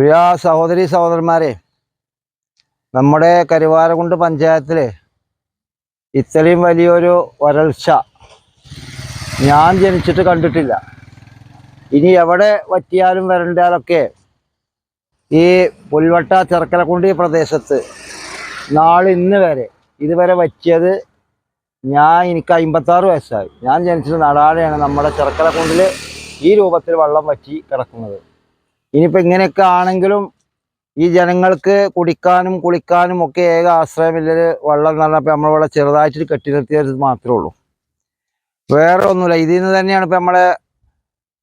പ്രിയ സഹോദരി സഹോദരന്മാരെ നമ്മുടെ കരുവാരകുണ്ട് പഞ്ചായത്തിൽ ഇത്രയും വലിയൊരു വരൾച്ച ഞാൻ ജനിച്ചിട്ട് കണ്ടിട്ടില്ല. ഇനി എവിടെ പറ്റിയാലും വരണ്ടാലൊക്കെ ഈ പുൽവട്ട ചെറുക്കലക്കുണ്ടി പ്രദേശത്ത് നാളെ ഇന്ന് വരെ ഇതുവരെ വറ്റിയത് ഞാൻ എനിക്ക് അമ്പത്താറ് വയസ്സായി. ഞാൻ ജനിച്ചത് നാടാളെയാണ് നമ്മുടെ ചെറുക്കലക്കുണ്ടിൽ ഈ രൂപത്തിൽ വെള്ളം വറ്റി കിടക്കുന്നത്. ഇനിയിപ്പോൾ ഇങ്ങനെയൊക്കെ ആണെങ്കിലും ഈ ജനങ്ങൾക്ക് കുടിക്കാനും കുളിക്കാനും ഒക്കെ ഏക ആശ്രയമില്ലൊരു വെള്ളം എന്ന് പറഞ്ഞപ്പോൾ നമ്മളിവിടെ ചെറുതായിട്ട് കെട്ടി നിർത്തിയത് മാത്രമേ ഉള്ളൂ. വേറെ ഒന്നുമില്ല. ഇതിൽ നിന്ന് തന്നെയാണ് ഇപ്പം നമ്മളെ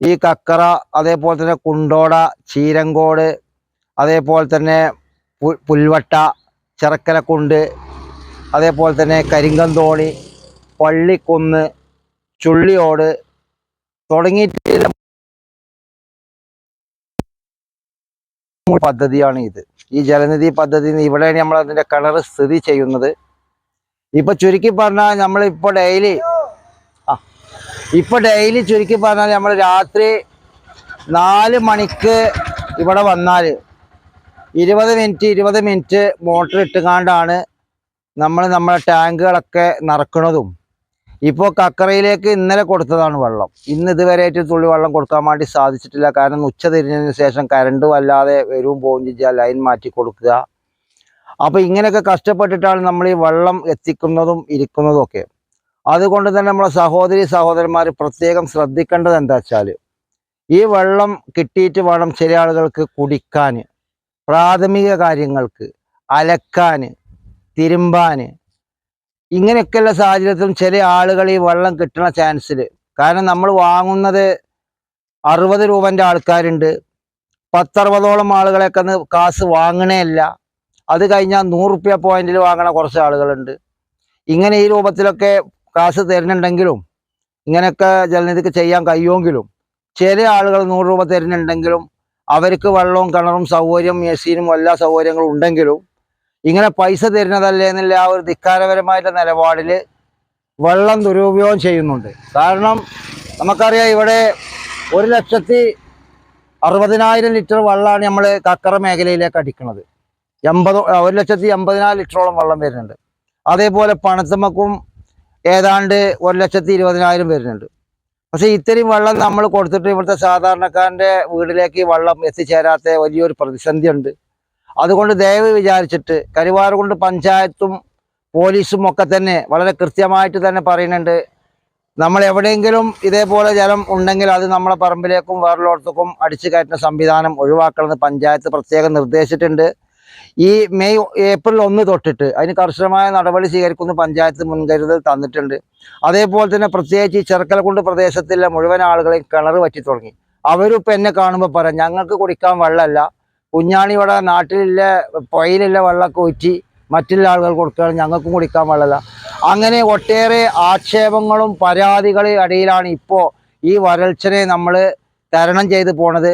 ഈ കക്കറ അതേപോലെ തന്നെ കുണ്ടോട ചീരങ്കോട് അതേപോലെ തന്നെ പുൽവട്ട ചെറക്കലക്കുണ്ട് അതേപോലെ തന്നെ കരിങ്കന്തോണി പള്ളിക്കുന്ന് ചുള്ളിയോട് തുടങ്ങിയിട്ട് പദ്ധതിയാണ് ഇത്. ഈ ജലനിധി പദ്ധതി ഇവിടെയാണ് നമ്മൾ അതിന്റെ കിണർ സ്ഥിതി ചെയ്യുന്നത്. ഇപ്പൊ ചുരുക്കി പറഞ്ഞാൽ നമ്മളിപ്പോ ഡെയിലി ആ ഇപ്പൊ ഡെയിലി ചുരുക്കി പറഞ്ഞാൽ നമ്മൾ രാത്രി നാല് മണിക്ക് ഇവിടെ വന്നാൽ ഇരുപത് മിനിറ്റ് ഇരുപത് മിനിറ്റ് മോട്ടർ ഇട്ടുകാണ്ടാണ് നമ്മൾ നമ്മളെ ടാങ്കുകളൊക്കെ നിറക്കണതും ഇപ്പോൾ കക്കറയിലേക്ക് ഇന്നലെ കൊടുത്തതാണ് വെള്ളം. ഇന്ന് ഇതുവരെയായിട്ട് തുള്ളി വെള്ളം കൊടുക്കാൻ വേണ്ടി സാധിച്ചിട്ടില്ല. കാരണം ഉച്ച തിരിഞ്ഞതിന് ശേഷം കരണ്ട് വല്ലാതെ വരും പോവും ചെയ്യാൻ ലൈൻ മാറ്റി കൊടുക്കുക. അപ്പോൾ ഇങ്ങനെയൊക്കെ കഷ്ടപ്പെട്ടിട്ടാണ് നമ്മൾ ഈ വെള്ളം എത്തിക്കുന്നതും ഇരിക്കുന്നതും ഒക്കെ. അതുകൊണ്ട് തന്നെ നമ്മളെ സഹോദരി സഹോദരന്മാർ പ്രത്യേകം ശ്രദ്ധിക്കേണ്ടത് എന്താ വെച്ചാൽ ഈ വെള്ളം കിട്ടിയിട്ട് വേണം ചില ആളുകൾക്ക് കുടിക്കാൻ. പ്രാഥമിക കാര്യങ്ങൾക്ക് അലക്കാൻ തിരുമ്പാൻ ഇങ്ങനെയൊക്കെയുള്ള സാഹചര്യത്തിലും ചില ആളുകൾ ഈ വെള്ളം കിട്ടണ ചാൻസിൽ കാരണം നമ്മൾ വാങ്ങുന്നത് അറുപത് രൂപന്റെ ആൾക്കാരുണ്ട്. പത്തറുപതോളം ആളുകളെയൊക്കെ ഒന്ന് കാശ് വാങ്ങണേ ഇല്ല അത് കഴിഞ്ഞാൽ നൂറ് റുപ്യ പോയിന്റിൽ വാങ്ങണ കുറച്ച് ആളുകളുണ്ട്. ഇങ്ങനെ ഈ രൂപത്തിലൊക്കെ കാശ് തരുന്നുണ്ടെങ്കിലും ഇങ്ങനെയൊക്കെ ജലനിധിക്ക് ചെയ്യാൻ കഴിയുമെങ്കിലും ചില ആളുകൾ നൂറ് രൂപ തരുന്നുണ്ടെങ്കിലും അവർക്ക് വെള്ളവും കിണറും സൗകര്യം മെഷീനും എല്ലാ സൗകര്യങ്ങളും ഉണ്ടെങ്കിലും ഇങ്ങനെ പൈസ തരുന്നതല്ലേ എന്നുള്ള ആ ഒരു ധിക്കാരപരമായിട്ടുള്ള നിലപാടിൽ വെള്ളം ദുരുപയോഗം ചെയ്യുന്നുണ്ട്. കാരണം നമുക്കറിയാം ഇവിടെ ഒരു ലക്ഷത്തി അറുപതിനായിരം ലിറ്റർ വെള്ളമാണ് നമ്മൾ കക്കറ മേഖലയിലേക്ക് അടിക്കുന്നത്. എൺപത് ഒരു ലക്ഷത്തി എൺപതിനായിരം ലിറ്ററോളം വെള്ളം വരുന്നുണ്ട്. അതേപോലെ പണത്തമ്മക്കും ഏതാണ്ട് ഒരു ലക്ഷത്തി ഇരുപതിനായിരം വരുന്നുണ്ട്. പക്ഷേ ഇത്രയും വെള്ളം നമ്മൾ കൊടുത്തിട്ട് ഇവിടുത്തെ സാധാരണക്കാരന്റെ വീട്ടിലേക്ക് വെള്ളം എത്തിച്ചേരാത്ത വലിയൊരു പ്രതിസന്ധി ഉണ്ട് അതുകൊണ്ട് ദയവ് വിചാരിച്ചിട്ട് കരുവാറുകൊണ്ട് പഞ്ചായത്തും പോലീസും ഒക്കെ തന്നെ വളരെ കൃത്യമായിട്ട് തന്നെ പറയുന്നുണ്ട്. നമ്മൾ എവിടെയെങ്കിലും ഇതേപോലെ ജലം ഉണ്ടെങ്കിൽ അത് നമ്മളെ പറമ്പിലേക്കും വേറെല്ലോടത്തേക്കും അടിച്ചു കയറ്റുന്ന സംവിധാനം ഒഴിവാക്കണമെന്ന് പഞ്ചായത്ത് പ്രത്യേകം നിർദ്ദേശിച്ചിട്ടുണ്ട്. ഈ മെയ് ഏപ്രിൽ ഒന്ന് തൊട്ടിട്ട് അതിന് കർശനമായ നടപടി സ്വീകരിക്കുന്ന പഞ്ചായത്ത് മുൻകരുതൽ തന്നിട്ടുണ്ട്. അതേപോലെ തന്നെ പ്രത്യേകിച്ച് ഈ ചെറുക്കലക്കുണ്ട് പ്രദേശത്തിലെ മുഴുവൻ ആളുകളെയും കിണർ പറ്റി തുടങ്ങി. അവരും ഇപ്പം എന്നെ കാണുമ്പോൾ പറയാം ഞങ്ങൾക്ക് കുടിക്കാൻ വെള്ളമല്ല. കുഞ്ഞാണി ഇവിടെ നാട്ടിലില്ല പുഴയിലുള്ള വെള്ളമൊക്കെ ഊറ്റി മറ്റുള്ള ആളുകൾ കൊടുക്കുകയാണ്. ഞങ്ങൾക്കും കുടിക്കാൻ വെള്ളമല്ല. അങ്ങനെ ഒട്ടേറെ ആക്ഷേപങ്ങളും പരാതികളും ഇടയിലാണ് ഇപ്പോൾ ഈ വരൾച്ചനെ നമ്മൾ തരണം ചെയ്ത് പോണത്.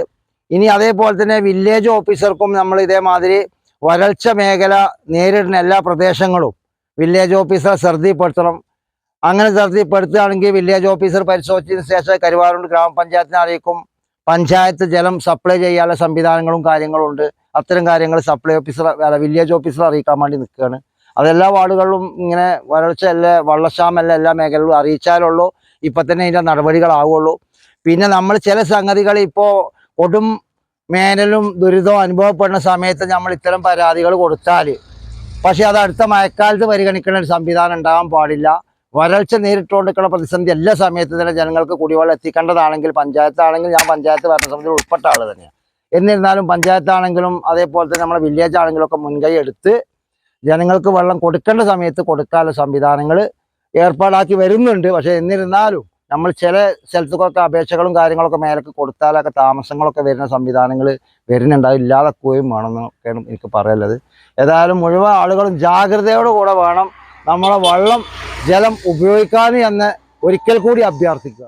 ഇനി അതേപോലെ തന്നെ വില്ലേജ് ഓഫീസർക്കും നമ്മൾ ഇതേമാതിരി വരൾച്ച മേഖല നേരിടുന്ന എല്ലാ പ്രദേശങ്ങളും വില്ലേജ് ഓഫീസറെ ശ്രദ്ധയിൽപ്പെടുത്തണം അങ്ങനെ ശ്രദ്ധയിൽപ്പെടുത്തുകയാണെങ്കിൽ വില്ലേജ് ഓഫീസർ പരിശോധിച്ചതിന് ശേഷം കരുവാറുണ്ട് ഗ്രാമപഞ്ചായത്തിനെ അറിയിക്കും. പഞ്ചായത്ത് ജലം സപ്ലൈ ചെയ്യാനുള്ള സംവിധാനങ്ങളും കാര്യങ്ങളും ഉണ്ട്. അത്തരം കാര്യങ്ങൾ സപ്ലൈ ഓഫീസർ അല്ല വില്ലേജ് ഓഫീസർ അറിയിക്കാൻ വേണ്ടി നിൽക്കുകയാണ്. അതെല്ലാ വാർഡുകളിലും ഇങ്ങനെ വരൾച്ച അല്ലേ വള്ളക്ഷാമല്ല എല്ലാ മേഖലകളും അറിയിച്ചാലുള്ളൂ. ഇപ്പം തന്നെ ഇതിന്റെ നടപടികളാവുള്ളൂ പിന്നെ നമ്മൾ ചില സംഗതികൾ ഇപ്പോൾ കൊടും മേനലും ദുരിതവും അനുഭവപ്പെടുന്ന സമയത്ത് നമ്മൾ ഇത്തരം പരാതികൾ കൊടുത്താൽ പക്ഷേ അത് അടുത്ത മഴക്കാലത്ത് പരിഗണിക്കുന്ന ഒരു സംവിധാനം ഉണ്ടാകാൻ പാടില്ല. വരൾച്ച നേരിട്ടുകൊണ്ടിരിക്കുന്ന പ്രതിസന്ധി എല്ലാ സമയത്തും തന്നെ ജനങ്ങൾക്ക് കുടിവെള്ളം എത്തിക്കേണ്ടതാണെങ്കിൽ പഞ്ചായത്താണെങ്കിൽ ഞാൻ പഞ്ചായത്ത് ഭരണസമിതിയിൽ ഉൾപ്പെട്ട ആൾ തന്നെയാണ് എന്നിരുന്നാലും പഞ്ചായത്താണെങ്കിലും അതേപോലെ തന്നെ നമ്മുടെ വില്ലേജ് ആണെങ്കിലും ഒക്കെ മുൻകൈ എടുത്ത് ജനങ്ങൾക്ക് വെള്ളം കൊടുക്കേണ്ട സമയത്ത് കൊടുക്കാനുള്ള സംവിധാനങ്ങൾ ഏർപ്പാടാക്കി വരുന്നുണ്ട്. പക്ഷേ എന്നിരുന്നാലും നമ്മൾ ചില സ്ഥലത്തൊക്കെ അപേക്ഷകളും കാര്യങ്ങളൊക്കെ മേലൊക്കെ കൊടുത്താലൊക്കെ താമസങ്ങളൊക്കെ വരുന്ന സംവിധാനങ്ങൾ വരുന്നുണ്ട്. അത് ഇല്ലാതാക്കുകയും വേണമെന്നൊക്കെയാണ് എനിക്ക് പറയാനുള്ളത്. ഏതായാലും മുഴുവൻ ആളുകളും ജാഗ്രതയോടുകൂടെ വേണം നമ്മളെ വെള്ളം ജലം ഉപയോഗിക്കാൻ എന്ന് ഒരിക്കൽ കൂടി അഭ്യർത്ഥിക്കുക.